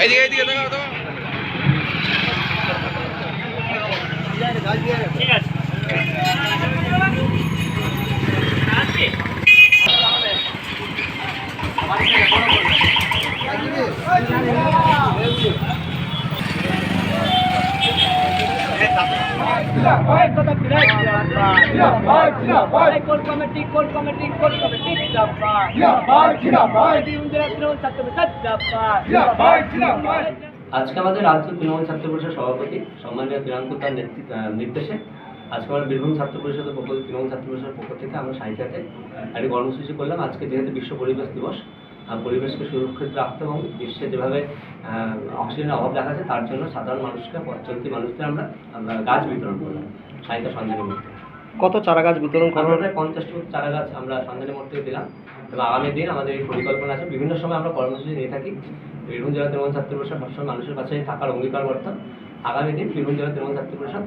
এইদিকে এইদিকে দেখো তো কোর কমিটি কোর কমিটি আজকে আমাদের রাজ্য তৃণমূল ছাত্র পরিষদ সভাপতি সম্মানীয় প্রিয়াঙ্কু তার নির্দেশে আজকে আমরা বীরভূম ছাত্র পরিষদের পক্ষ তৃণমূল ছাত্র পরিষদের পক্ষ থেকে আমরা সাহিত্যাতে একটি কর্মসূচি করলাম। আজকে যেহেতু বিশ্ব পরিবেশ দিবস পরিবেশকে সুরক্ষিত রাখতে এবং বিশ্বে যেভাবে অক্সিজেনের অভাব দেখা যাচ্ছে তার জন্য সাধারণ মানুষকে পথ চলতি মানুষদের আমরা আমরা গাছ বিতরণ করলাম সাহিত্য সঞ্জনী মূর্তি। কত চারা গাছ বিতরণ করা? প্রায় পঞ্চাশটি চারা গাছ আমরা সঞ্জনী মূর্তি দিলাম। এবং আগামী দিন আমাদের এই পরিকল্পনা আছে। বিভিন্ন সময় আমরা কর্মসূচি নিয়ে থাকি। বীরভূম জেলা তৃণমূল ছাত্র পরিষদ সবসময় মানুষের কাছে থাকার অঙ্গীকার অঙ্গীকারবদ্ধ। আগামী দিন বীরভূম জেলা তৃণমূল ছাত্র পরিষদ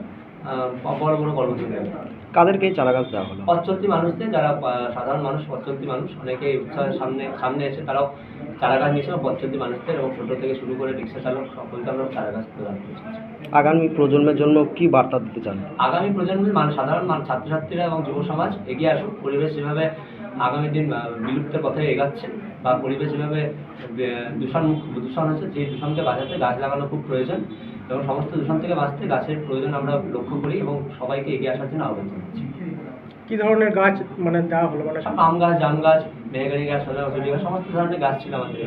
বড় বড় কর্মসূচি নেবে কাদেরকে চারা গাছ দেওয়া হলো? পথচলতি মানুষদের যারা সাধারণ মানুষ পথচলতি মানুষ অনেকে উৎসাহের সামনে সামনে এসে তারাও চারা গাছ নিয়েছে এবং পথচলতি মানুষদের এবং ছোটো থেকে শুরু করে রিক্সা চালক সকলকে আমরা চারা গাছ প্রদান করেছি। আগামী প্রজন্মের জন্য কি বার্তা দিতে চান? আগামী প্রজন্মের মানুষ সাধারণ মানুষ ছাত্রছাত্রীরা এবং যুব সমাজ এগিয়ে আসুক। পরিবেশ যেভাবে আগামী দিন বিলুপ্তের পথে এগাচ্ছে বা পরিবেশ যেভাবে দূষণ দূষণ হচ্ছে সেই দূষণকে বাঁচাতে গাছ লাগানো খুব প্রয়োজন। এবং সমস্ত দূষণ থেকে বাঁচতে গাছের প্রয়োজন আমরা লক্ষ্য করি এবং সবাইকে এগিয়ে আসার জন্য আহ্বান জানাচ্ছি। কি ধরনের গাছ মানে দেওয়া হলো? মানে সব আম গাছ জাম গাছ মেহগানি গাছ সোনামসুরি গাছ সমস্ত ধরনের গাছ ছিল আমাদের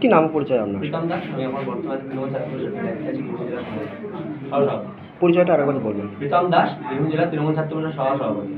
কি নাম পরিচয় আপনার? প্রীতম দাস আমি আমার বর্তমানে তৃণমূল ছাত্র পরিষদের সহ পরিচয়টা আরেকবার বলবেন। প্রীতম দাস বীরভূম জেলা তৃণমূল ছাত্র পরিষদের সহ সভাপতি